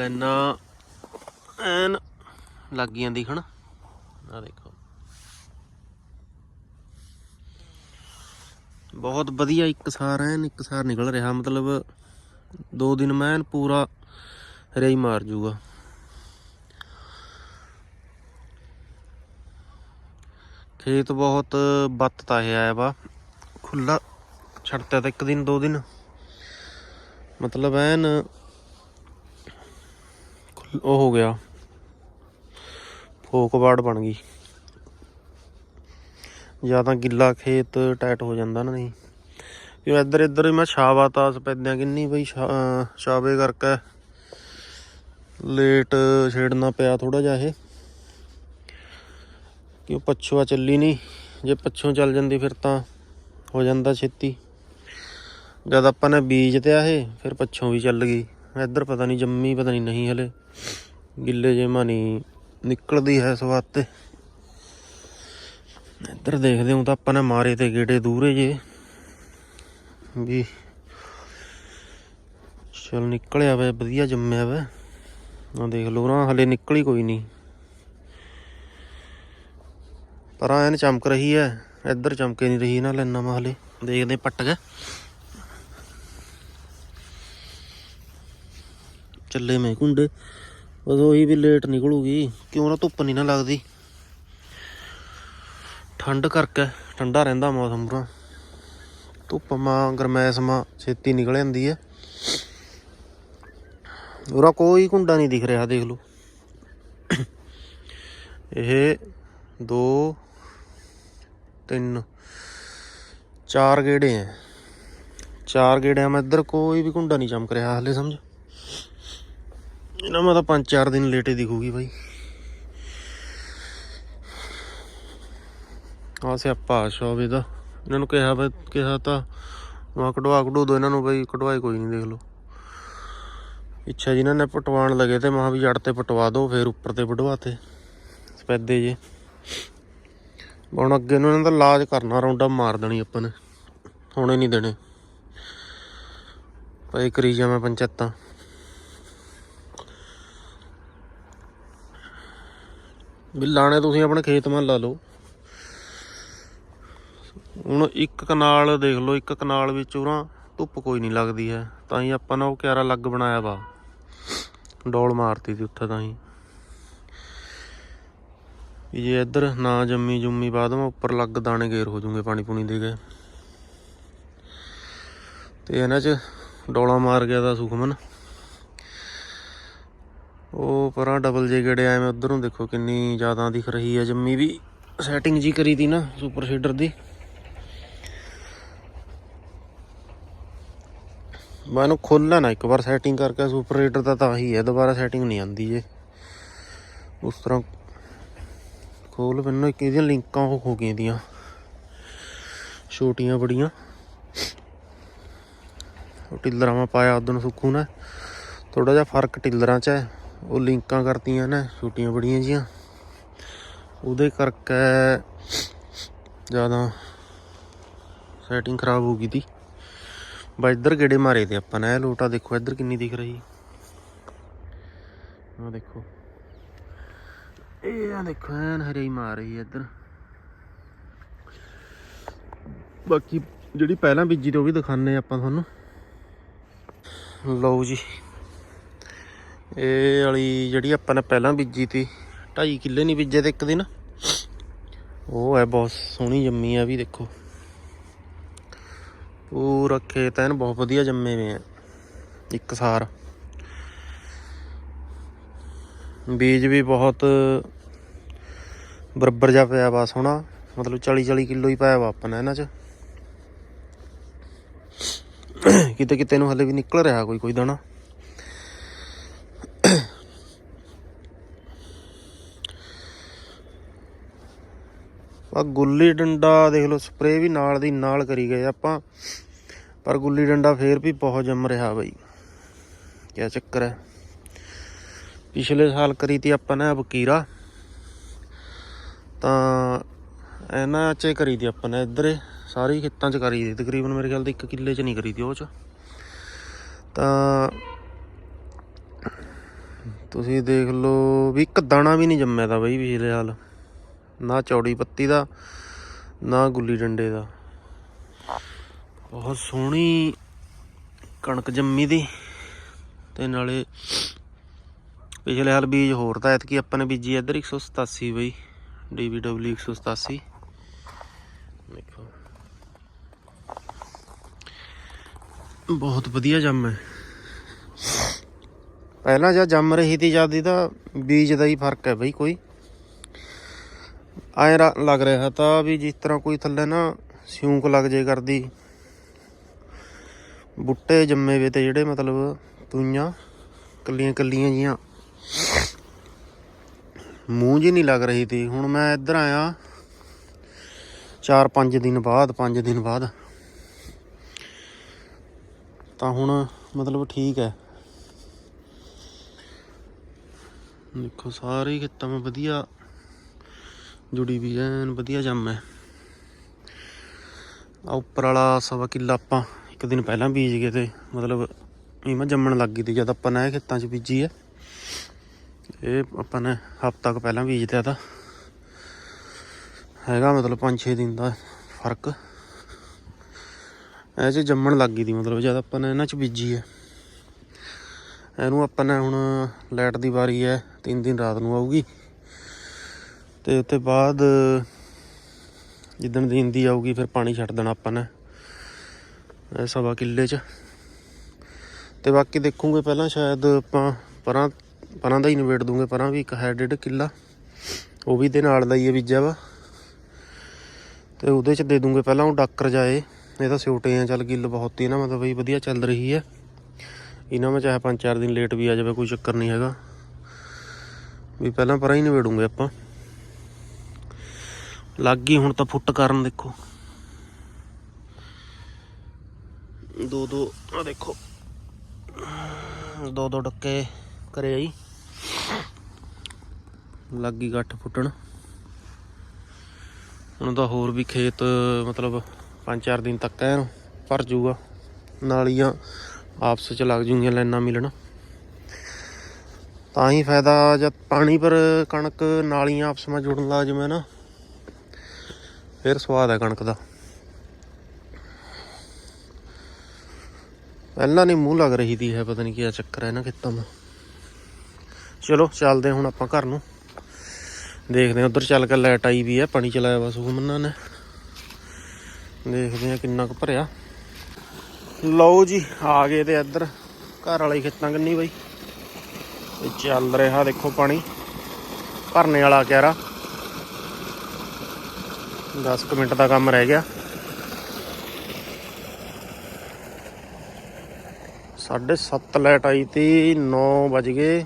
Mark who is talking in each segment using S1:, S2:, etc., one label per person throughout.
S1: ਲੈਣਾ ਐਨ ਲੱਗ ਜਾਂਦੀ ਦਿਖਣ ਆ ਦੇਖੋ। ਬਹੁਤ ਵਧੀਆ ਇੱਕ ਸਾਰ ਐਨ, ਇੱਕ ਸਾਰ ਨਿਕਲ ਰਿਹਾ। ਮਤਲਬ ਦੋ ਦਿਨ ਮੈਂ ਪੂਰਾ ਰੇਈ ਮਾਰ ਜੂਗਾ। ਖੇਤ ਬਹੁਤ ਬੱਤ ਤਾਂ ਇਹ ਆਇਆ ਵਾ। ਖੁੱਲਾ ਛੱਡਤਾ ਤਾਂ ਇੱਕ ਦਿਨ, ਦੋ ਦਿਨ। ਮਤਲਬ ਐਨ ਉਹ ਹੋ ਗਿਆ। ਫੋਕਵਾੜ ਬਣ ਗਈ। ਜਾਂ ਤਾਂ ਗਿੱਲਾ ਖੇਤ ਟਾਈਟ ਹੋ ਜਾਂਦਾ ਨਾ ਨਹੀਂ। ਕਿਉਂ ਇੱਧਰ ਇੱਧਰ ਮੈਂ ਛਾਵਾ ਤਾਸ ਸਪੈਦਿਆਂ ਕਿੰਨੀ ਬਈ ਛਾ- ਛਾਵੇ ਕਰਕੇ ਲੇਟ ਛੇੜਨਾ ਪਿਆ ਥੋੜਾ ਜਿਹਾ ਇਹ। ਕਿ ਉਹ ਪੱਛਵਾ ਚੱਲੀ ਨਹੀਂ। ਜੇ ਪੱਛੋਂ ਚੱਲ ਜਾਂਦੀ ਫਿਰ ਤਾਂ ਹੋ ਜਾਂਦਾ ਛੇਤੀ। ਜਦ ਆਪਾਂ ਨੇ ਬੀਜ ਤੇ ਇਹ, ਫਿਰ ਪੱਛੋਂ ਵੀ ਚੱਲ ਗਈ। ਇੱਧਰ ਪਤਾ ਨਹੀਂ ਜੰਮੀ, ਪਤਾ ਨਹੀਂ ਨਹੀਂ ਹਲੇ। ਗਿੱਲੇ ਜੇ ਨਹੀਂ ਨਿਕਲਦੀ ਹੈ ਸਵਾਦ ਤੇ। ਇੱਧਰ ਦੇਖਦੇ ਹਾਂ ਤਾਂ ਆਪਾਂ ਨੇ ਮਾਰੇ ਤੇ ਗੇੜੇ ਦੂਰੇ ਜੇ। ਵੀ ਚਲ ਨਿਕਲਿਆ ਵੇ, ਵਧੀਆ ਜੰਮਿਆ ਵੇ। ਆ ਦੇਖ ਲੋ ਨਾ ਹਲੇ ਨਿਕਲੀ ਕੋਈ ਨਹੀਂ। ਪਰ ਐਨ ਚਮਕ ਰਹੀ ਹੈ, ਇੱਧਰ ਚਮਕੇ ਨਹੀਂ ਰਹੀ ਨਾ ਲੈਣਾ ਮਾ ਹਲੇ। ਦੇਖਦੇ ਪੱਟ ਚੱਲੇ ਮੈਂ ਕੁੰਡੇ। ਬਸ ਉਹੀ ਵੀ ਲੇਟ ਨਿਕਲੂਗੀ। ਕਿਉਂ ਨਾ ਧੁੱਪ ਨਹੀਂ ਨਾ ਲੱਗਦੀ। ਠੰਡ ਕਰਕੇ ਠੰਡਾ ਰਹਿੰਦਾ ਮੌਸਮ ਪੂਰਾ। ਧੁੱਪ ਮਾਂ ਗਰਮੈਸ਼ ਮਾਂ ਛੇਤੀ ਨਿਕਲ ਜਾਂਦੀ ਹੈ ਉਰਾ ਕੋਈ ਕੁੰਡਾ ਨਹੀਂ ਦਿਖ ਰਿਹਾ, ਦੇਖ ਲਓ। ਇਹ ਦੋ, ਤਿੰਨ, ਚਾਰ ਗੇੜੇ ਹੈ ਚਾਰ ਗੇੜਿਆਂ ਮੈਂ ਇੱਧਰ ਕੋਈ ਵੀ ਕੁੰਡਾ ਨਹੀਂ ਚਮਕ ਰਿਹਾ, ਹਲੇ ਸਮਝ। ਇਹਨਾਂ ਮੈਂ ਤਾਂ ਪੰਜ ਚਾਰ ਦਿਨ ਲੇਟੇ ਦਿਖੂਗੀ ਬਾਈ। ਆ ਸਿਆਪਾ ਸ਼ੋਵੇ ਦਾ ਇਹਨਾਂ ਨੂੰ ਕਿਹਾ ਵਾ ਕਿਹਾ ਤਾਂ ਵਾ ਕਢਵਾ ਕਢੂ ਦੋ ਇਹਨਾਂ ਨੂੰ ਬਈ, ਕਢਵਾਏ ਕੋਈ ਨਹੀਂ ਦੇਖ ਲਓ। ਇੱਛਾ ਜਿਨ੍ਹਾਂ ਨੇ ਪਟਵਾਣ ਲਗੇ ਤੇ ਮਹਾ ਵੀ ਜੜ ਤੇ ਪਟਵਾ ਦੋ, ਫਿਰ ਉੱਪਰ ਤੇ ਵਢਵਾਤੇ। ਸਪੈਦੇ ਜੇ। ਹੁਣ ਅੱਗੇ ਨੂੰ ਇਹਨਾਂ ਦਾ ਇਲਾਜ ਕਰਨਾ, ਰੌਂਡਾ ਮਾਰ ਦੇਣੀ ਆਪਾਂ ਨੇ। ਹੁਣੇ ਨਹੀਂ ਦੇਣੇ। ਭਾਈ ਕਰੀ ਜਾ ਮੈਂ ਪੰਚਾਇਤਾਂ। ਵੀ ਲਾਣੇ ਤੁਸੀਂ ਆਪਣੇ ਖੇਤ ਮਾ ਲਾ ਲਓ। ਹੁਣ ਇੱਕ ਕਨਾਲ ਦੇਖ ਲਓ, ਇੱਕ ਕਨਾਲ ਵਿੱਚ ਉਰਾਂ ਧੁੱਪ ਕੋਈ ਨਹੀਂ ਲੱਗਦੀ ਹੈ। ਤਾਂ ਹੀ ਆਪਾਂ ਨੇ ਉਹ ਕਿਆਰਾ ਲੱਗ ਬਣਾਇਆ ਵਾ। ਡੋਲ ਮਾਰਤੀ ਸੀ ਉੱਥੇ ਤਾਂ ਹੀ। ਵੀ ਜੇ ਇੱਧਰ ਨਾ ਜੰਮੀ ਜੁੰਮੀ ਬਾਅਦ ਮੈਂ ਉੱਪਰ ਲੱਗ ਦਾਣੇ ਗੇਰ ਹੋ ਜੂਗੇ ਪਾਣੀ ਪੂਣੀ ਦੇ ਕੇ। ਤੇ ਇਹਨਾਂ 'ਚ ਡੋਲਾ ਮਾਰ ਗਿਆ ਦਾ ਸੁਖਮਨ। ਉਹ ਪਰਾਂ ਡਬਲ ਜੇ ਗੇੜੇ ਆਏ, ਮੈਂ ਉਧਰ ਨੂੰ ਦੇਖੋ ਕਿੰਨੀ ਜ਼ਿਆਦਾ ਦਿਖ ਰਹੀ ਹੈ ਜੰਮੀ ਵੀ ਸੈਟਿੰਗ ਜੀ ਕਰੀ ਦੀ ਨਾ ਸੁਪਰ ਸ਼ੇਡਰ ਦੀ। ਮੈਂ ਇਹਨੂੰ ਖੋਲ੍ਹਣਾ ਨਾ, ਇੱਕ ਵਾਰ ਸੈਟਿੰਗ ਕਰਕੇ ਸੁਪਰ ਸ਼ੇਡਰ ਦਾ ਤਾਂ ਹੀ ਹੈ ਦੁਬਾਰਾ ਸੈਟਿੰਗ ਨਹੀਂ ਆਉਂਦੀ ਜੇ। ਉਸ ਤਰ੍ਹਾਂ ਖੋਲ ਮੈਨੂੰ ਇੱਕ ਇਹਦੀਆਂ ਲਿੰਕਾਂ ਉਹ ਹੋ ਗਈਆਂ ਦੀਆਂ। ਛੋਟੀਆਂ ਬੜੀਆਂ। ਉਹ ਟਿੱਲਰਾਂ ਮੈਂ ਪਾਇਆ, ਉਦੋਂ ਸੁੱਖੂ ਨਾ। ਥੋੜਾ ਜਿਹਾ ਫ਼ਰਕ ਟਿੱਲਰਾਂ 'ਚ ਹੈ। ਉਹ ਲਿੰਕਾਂ ਕਰਤੀਆਂ ਨੇ, ਛੋਟੀਆਂ ਬੜੀਆਂ ਜੀਆਂ ਉਹਦੇ ਕਰਕੇ ਜ਼ਿਆਦਾ ਸੈਟਿੰਗ ਖਰਾਬ ਹੋ ਗਈ ਤੀ। ਬਾ ਇੱਧਰ ਗੇੜੇ ਮਾਰੇ ਤੇ ਆਪਾਂ ਨੇ, ਇਹ ਲੋਟਾ ਦੇਖੋ ਇੱਧਰ ਕਿੰਨੀ ਦਿਖ ਰਹੀ। ਆ ਦੇਖੋ। ਇਹ ਆ ਦੇਖੋ, ਐਨ ਹਰੀ ਮਾਰ ਰਹੀ ਹੈ ਇੱਧਰ। ਬਾਕੀ ਜਿਹੜੀ ਪਹਿਲਾਂ ਬੀਜੀ ਤੇ ਉਹ ਵੀ ਦਿਖਾਣੇ ਆਪਾਂ ਤੁਹਾਨੂੰ। ਲਓ ਜੀ। ਇਹ ਵਾਲੀ ਜਿਹੜੀ ਆਪਾਂ ਨੇ ਪਹਿਲਾਂ ਬੀਜੀ ਤੀ 2.5 ਕਿੱਲੇ ਨਹੀਂ ਬੀਜੇ ਤੇ ਇੱਕ ਦਿਨ। ਉਹ ਹੈ ਬਹੁਤ ਸੋਹਣੀ ਜੰਮੀ ਆ ਵੀ ਦੇਖੋ। ਪੂਰਾ ਖੇਤ ਐਨ ਬਹੁਤ ਵਧੀਆ ਜੰਮੇ ਹੋਏ ਆ, ਇੱਕ ਸਾਰ। ਬੀਜ ਵੀ ਬਹੁਤ ਬਰਾਬਰ ਜਾ ਪਿਆ ਵਾ ਸੋਹਣਾ, ਮਤਲਬ 40 40 ਕਿਲੋ ਹੀ ਪਾਇਆ ਵਾ ਆਪਾਂ ਨੇ ਇਹਨਾਂ 'ਚ। ਕਿਤੇ ਕਿਤੇ ਨੂੰ ਹਲੇ ਵੀ ਨਿਕਲ ਰਿਹਾ ਕੋਈ ਕੋਈ ਦਾਣਾ। ਆ ਗੁੱਲੀ ਡੰਡਾ ਦੇਖ ਲਓ ਸਪਰੇ ਵੀ ਨਾਲ ਦੀ ਨਾਲ ਕਰੀ ਗਏ ਆਪਾਂ। ਪਰ ਗੁੱਲੀ ਡੰਡਾ ਫੇਰ ਵੀ ਬਹੁਤ ਜੰਮ ਰਿਹਾ ਬਈ। ਕੀ ਚੱਕਰ ਹੈ। ਪਿਛਲੇ ਸਾਲ ਕਰੀ ਤੀ ਆਪਾਂ ਨੇ ਵਕੀਰਾ ਤਾਂ ਇਹਨਾਂ 'ਚ ਕਰੀ ਤੀ ਆਪਾਂ ਨੇ ਇੱਧਰ। ਸਾਰੀ ਖੇਤਾਂ 'ਚ ਕਰੀ ਤੀ। ਤਕਰੀਬਨ ਮੇਰੇ ਖਿਆਲ ਤੇ 1 ਕਿੱਲੇ 'ਚ ਨਹੀਂ ਕਰੀ ਤੀ ਉਹ 'ਚ। ਤਾਂ ਤੁਸੀਂ ਦੇਖ ਲਓ ਵੀ ਇੱਕ ਦਾਣਾ ਵੀ ਨਹੀਂ ਜੰਮਿਆ ਤਾਂ ਬਈ ਪਿਛਲੇ ਸਾਲ। ਨਾ ਚੌੜੀ ਪੱਤੀ ਦਾ, ਨਾ ਗੁੱਲੀ ਡੰਡੇ ਦਾ। ਬਹੁਤ ਸੋਹਣੀ ਕਣਕ ਜੰਮੀ ਦੀ। ਤੇ ਨਾਲੇ ਪਿਛਲੇ ਹਾਲ ਬੀਜ ਹੋਰ ਤਾਂ ਐਤਕੀ ਆਪਾਂ ਨੇ ਬੀਜੀ ਇੱਧਰ 187 ਬਈ DBW 187 ਦੇਖੋ। ਬਹੁਤ ਵਧੀਆ ਜੰਮ ਹੈ। ਪਹਿਲਾਂ ਜਦ ਜੰਮ ਰਹੀ ਸੀ, ਜਦ ਤਾਂ ਬੀਜ ਦਾ ਹੀ ਫ਼ਰਕ ਹੈ ਬਈ ਕੋਈ। ਐਂ ਲੱਗ ਰਿਹਾ ਤਾਂ ਵੀ ਜਿਸ ਤਰ੍ਹਾਂ ਕੋਈ ਥੱਲੇ ਨਾ ਸਿਉਂਕ ਲੱਗ ਜੇ ਕਰਦੀ। ਬੁੱਟੇ ਜੰਮੇ ਵੇ ਤੇ ਜਿਹੜੇ ਮਤਲਬ ਤੂਈਆਂ, ਕੱਲੀਆਂ ਕੱਲੀਆਂ ਜੀਆਂ। ਮੂੰਹ ਜੀ ਨਹੀਂ ਲੱਗ ਰਹੀ ਤੀ। ਹੁਣ ਮੈਂ ਇੱਧਰ ਆਇਆ। 4-5 ਦਿਨ ਬਾਅਦ 5 ਦਿਨ ਬਾਅਦ। ਤਾਂ ਹੁਣ ਮਤਲਬ ਠੀਕ ਹੈ ਦੇਖੋ, ਸਾਰੇ ਖੇਤਾਂ ਵਿੱਚ ਵਧੀਆ। ਜੁੜੀ ਵੀ ਐਨ ਵਧੀਆ ਜੰਮ ਹੈ। ਆ ਉੱਪਰ ਵਾਲਾ ਸਵਾ ਕਿੱਲਾ ਆਪਾਂ ਇੱਕ ਦਿਨ ਪਹਿਲਾਂ ਬੀਜ ਗਏ ਤੇ ਮਤਲਬ ਇਹ ਮੈਂ ਜੰਮਣ ਲੱਗ ਗਈ ਤੀ ਜਦ ਆਪਾਂ ਨੇ ਇਹ ਖੇਤਾਂ 'ਚ ਬੀਜੀ ਹੈ। ਇਹ ਆਪਾਂ ਨੇ ਹਫ਼ਤਾ ਕੁ ਪਹਿਲਾਂ ਬੀਜ ਦਿੱਤਾ ਤਾਂ ਹੈਗਾ ਮਤਲਬ 5-6 ਦਿਨ ਦਾ ਫ਼ਰਕ। ਇਹ 'ਚ ਜੰਮਣ ਲੱਗ ਗਈ ਤੀ ਮਤਲਬ ਜਦ ਆਪਾਂ ਨੇ ਇਹਨਾਂ 'ਚ ਬੀਜੀ ਹੈ। ਇਹਨੂੰ ਆਪਾਂ ਨੇ ਹੁਣ ਲਾਈਟ ਦੀ ਵਾਰੀ ਹੈ, ਤਿੰਨ ਦਿਨ ਰਾਤ ਨੂੰ ਆਊਗੀ। ਤੇ ਉੱਤੇ ਬਾਅਦ, ਜਿੱਦਣ ਦਿਨ ਦੀ ਆਊਗੀ, ਫਿਰ ਪਾਣੀ ਛੱਡ ਦੇਣਾ ਆਪਾਂ ਨੇ, ਇਹ ਸਵਾ ਕਿੱਲੇ 'ਚ। ਤੇ ਬਾਕੀ ਦੇਖੂਗੇ ਪਹਿਲਾਂ ਸ਼ਾਇਦ ਆਪਾਂ ਪਰਾਂ ਪਰਾਂ ਦਾ ਹੀ ਨਿਬੇੜ ਦੂੰਗੇ, ਪਰਾਂ ਵੀ ਇੱਕ ਹੈ ਡੇਢ ਕਿੱਲਾ। ਉਹ ਵੀ ਦੇ ਨਾਲ ਦਾ ਹੀ ਹੈ ਬੀਜਿਆ ਵਾ। ਤੇ ਉਹਦੇ 'ਚ ਦੇ ਦੂੰਗੇ ਪਹਿਲਾਂ ਉਹ ਡਾਕਰ ਜਾਏ, ਇਹ ਤਾਂ ਛੋਟੇ ਆ, ਚੱਲ ਗਿੱਲ ਬਹੁਤ ਹੀ ਨਾ, ਮਤਲਬ ਬਈ ਵਧੀਆ ਚੱਲ ਰਹੀ ਹੈ ਇਹਨਾਂ ਵਿੱਚ ਚਾਹੇ ਪੰਜ ਚਾਰ ਦਿਨ ਲੇਟ ਵੀ ਆ ਜਾਵੇ, ਕੋਈ ਚੱਕਰ ਨਹੀਂ ਹੈਗਾ। ਵੀ ਪਹਿਲਾਂ ਪਰਾਂ ਹੀ ਨਿਬੇੜੂਗੇ ਆਪਾਂ। ਲੱਗ ਗਈ, ਹੁਣ ਤਾਂ ਫੁੱਟ ਕਰਨ ਦੇਖੋ। ਦੋ ਦੋ ਆ ਦੇਖੋ। ਦੋ ਦੋ ਡੱਕੇ ਕਰੇ ਆਈ। ਲੱਗ ਗਈ ਗੱਠ ਫੁੱਟਣ। ਹੁਣ ਤਾਂ ਹੋਰ ਵੀ ਖੇਤ, ਮਤਲਬ ਪੰਜ, ਚਾਰ ਦਿਨ ਤੱਕ ਐ ਭਰ ਜੂਗਾ ਨਾਲੀਆਂ ਆਪਸ ਚ ਲੱਗ ਜੂਗੀਆਂ ਲਾਈਨਾਂ ਮਿਲਣ। ਤਾਂ ਹੀ ਫਾਇਦਾ ਜਦ ਪਾਣੀ ਪਰ ਕਣਕ ਨਾਲੀਆਂ ਆਪਸ ਵਿੱਚ ਜੁੜਨ ਲੱਗ ਜਵੇਂ ਨਾ। ਫਿਰ ਸਵਾਦ ਹੈ ਕਣਕ ਦਾ। ਪਹਿਲਾਂ ਨਹੀਂ ਮੂੰਹ ਲੱਗ ਰਹੀ ਦੀ ਹੈ, ਪਤਾ ਨਹੀਂ ਕੀ ਚੱਕਰ ਹੈ ਨਾ ਖੇਤਾਂ ਦਾ। ਚਲੋ, ਚੱਲਦੇ ਹੁਣ ਆਪਾਂ ਘਰ ਨੂੰ। ਦੇਖਦੇ ਹਾਂ ਉਧਰ ਚੱਲ ਕੇ ਲਾਈਟ ਆਈ ਵੀ ਹੈ ਪਾਣੀ ਚਲਾਇਆ ਵਾ ਸੁਖਮਨਾ ਨੇ। ਦੇਖਦੇ ਹਾਂ ਕਿੰਨਾ ਕੁ ਭਰਿਆ। ਲਓ ਜੀ, ਆ ਗਏ ਤੇ ਇੱਧਰ ਘਰ ਵਾਲੇ ਖੇਤਾਂ ਕੰਨੀ ਬਾਈ। ਚੱਲ ਰਿਹਾ ਦੇਖੋ ਪਾਣੀ। ਭਰਨੇ ਵਾਲਾ ਕਿਆਰਾ। 10 ਕੁ ਮਿੰਟ ਦਾ ਕੰਮ ਰਹਿ ਗਿਆ। ਸਾਢੇ ਸੱਤ ਲਾਈਟ ਆਈ ਤੀ 9 ਵਜ ਗਏ।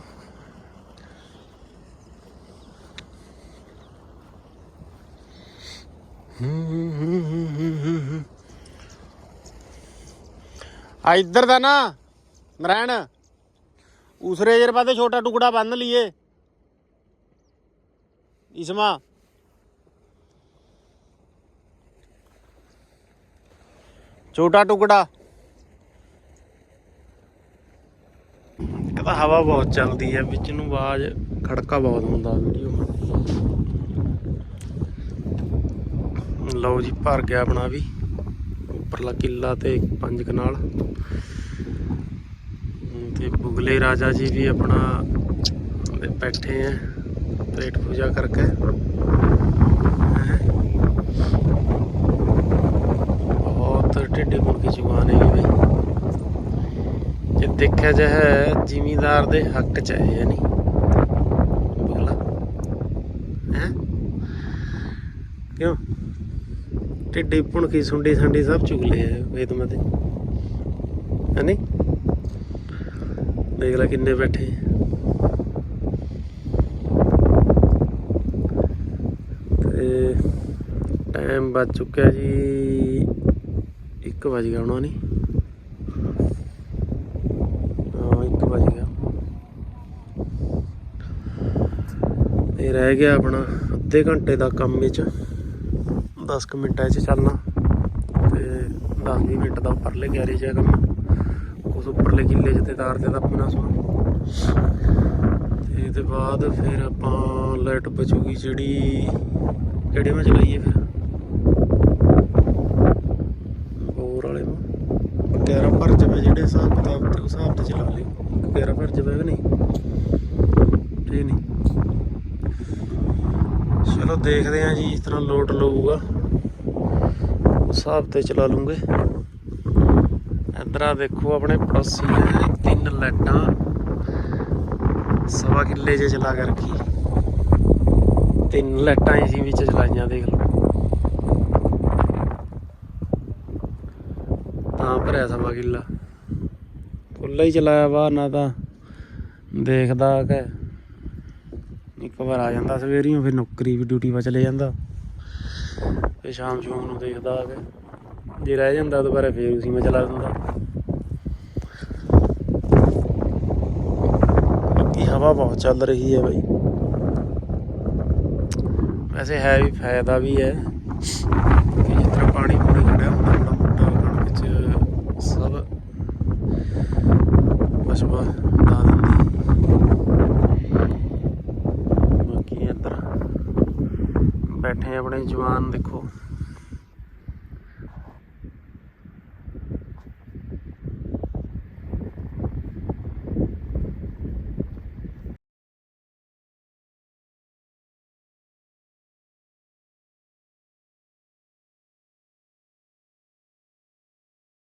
S1: ਆ ਇੱਧਰ ਦਾ ਨਾ, ਨਰਾਇਣ, ਉਸਰੇ ਜਰ ਬਾਦੇ ਛੋਟਾ ਟੁਕੜਾ ਬੰਨ ਲਈਏ। ਇਸਮਾ ਛੋਟਾ ਟੁਕੜਾ। ਕਹਿੰਦਾ ਹਵਾ ਬਹੁਤ ਚੱਲਦੀ ਹੈ, ਵਿੱਚ ਨੂੰ ਆਵਾਜ਼, ਖੜਕਾ ਬਹੁਤ ਹੁੰਦਾ ਵੀਡੀਓ ਲਓ ਜੀ, ਭਰ ਗਿਆ ਆਪਣਾ ਵੀ। ਉੱਪਰਲਾ ਕਿੱਲਾ ਤੇ ਪੰਜ ਕਨਾਲ। ਤੇ ਬੁਗਲੇ ਰਾਜਾ ਜੀ ਵੀ ਆਪਣਾ ਬੈਠੇ ਆ ਪੇਟ ਪੂਜਾ ਕਰਕੇ ਹੈਂ। ਬਹੁਤ ਢਿੱਡੀ ਮੁਰਗੀ ਜਵਾਨ ਹੈ ਬਈ ਜੇ ਦੇਖਿਆ ਜਾਏ ਜ਼ਿਮੀਦਾਰ ਦੇ ਹੱਕ ਚ ਹੈ ਯਾਨੀ ਬੁਗਲਾ। ਹੈ? ਕਿਉਂ? ਢਿੱਡੀ ਭੁਣਕੀ ਸੁੰਡੀ ਸੰਡੀ ਸਭ ਚੁਗਲੇ ਆ ਵੇਦਮਾ ਤੇ। ਹੈਨੀ ਦੇਖ ਲੈ ਕਿੰਨੇ ਬੈਠੇ। ਆ। ਤੇ ਟਾਈਮ ਵੱਜ ਚੁੱਕਿਆ ਜੀ 1 ਵਜ ਗਿਆ ਹੋਣਾ ਨਹੀਂ ਹਾਂ 1 ਵਜ ਗਿਆ ਇਹ ਰਹਿ ਗਿਆ ਆਪਣਾ ਅੱਧੇ ਘੰਟੇ ਦਾ ਕੰਮ ਵਿੱਚ। 10 ਕੁ ਮਿੰਟਾਂ 'ਚ ਚੱਲਣਾ। ਤੇ 10-20 ਮਿੰਟ ਦਾ ਉੱਪਰਲੇ ਗੈਰੇਜ ਹੈ ਕੰਮ। ਉਸ ਉੱਪਰਲੇ ਕਿੱਲੇ 'ਚ ਤੇ ਤਾਰ ਤੇ ਦਾ ਆਪਣਾ ਸੋ ਇਹਦੇ ਬਾਅਦ ਫਿਰ ਆਪਾਂ ਲਾਈਟ ਬਚੂਗੀ ਜਿਹੜੀ ਕਿਹੜੇ ਮੈਂ ਚਲਾਈਏ ਫਿਰ? ਹੋਰ ਵਾਲੇ ਨੂੰ। 11 ਭਰ ਜਵੇ ਜਿਹੜੇ ਹਿਸਾਬ ਕਿਤਾਬ ਤੇ ਉਸ ਹਿਸਾਬ ਤੇ ਚਲਾ ਲਈ 11 ਭਰ ਜਵੇ ਕਿ ਨਹੀਂ? ਠੀਕ ਨਹੀਂ। ਚਲੋ ਦੇਖਦੇ ਆਂ ਜੀ, ਇਸ ਤਰ੍ਹਾਂ ਲੋਟ ਲਊਗਾ। ਉਸ ਹਿਸਾਬ ਤੇ ਚਲਾ ਲੂੰਗੇ ਇੱਧਰ ਦੇਖੋ ਆਪਣੇ ਪੜੋਸੀ ਤਿੰਨ ਲਾਈਟਾਂ। ਸਵਾ ਕਿੱਲੇ 'ਚ ਚਲਾ ਕੇ ਰੱਖੀ ਤਿੰਨ ਲਾਈਟਾਂ ਏਸੀ ਵਿੱਚ ਚਲਾਈਆਂ ਦੇਖ ਲਓ। ਤਾਂ ਭਰਿਆ ਸਵਾ ਕਿੱਲਾ। ਖੁੱਲਾ ਹੀ ਚਲਾਇਆ ਵਾ, ਨਾ ਤਾਂ ਦੇਖਦਾ ਕਿ। ਇੱਕ ਵਾਰ ਆ ਜਾਂਦਾ ਸਵੇਰੀਓ, ਫਿਰ ਨੌਕਰੀ ਵੀ ਡਿਊਟੀ 'ਤੇ ਚਲੇ ਜਾਂਦਾ। ਤੇ ਸ਼ਾਮ ਸ਼ੂਮ ਨੂੰ ਦੇਖਦਾ ਆ ਕੇ। ਜੇ ਰਹਿ ਜਾਂਦਾ ਦੁਬਾਰਾ ਫੇਰ ਉਸੇ ਮੈਂ ਚਲਾ ਦਿੰਦਾ। ਬਾਕੀ ਹਵਾ ਬਹੁਤ ਚੱਲ ਰਹੀ ਹੈ ਬਾਈ। ਵੈਸੇ ਹੈ ਵੀ, ਫਾਇਦਾ ਵੀ ਹੈ ਕਿ ਜਿਸ ਤਰ੍ਹਾਂ ਪਾਣੀ ਪੂਣੀ ਖੜਿਆ ਹੁੰਦਾ ਬੜਾ ਮੋਟਾ ਕਣਕ ਵਿੱਚ ਸਭ ਪਸ਼ਵਾ ਲਾ ਦਿੰਦੀ ਬਾਕੀ ਇੱਧਰ ਬੈਠੇ ਆਪਣੇ ਜਵਾਨ ਦੇਖੋ।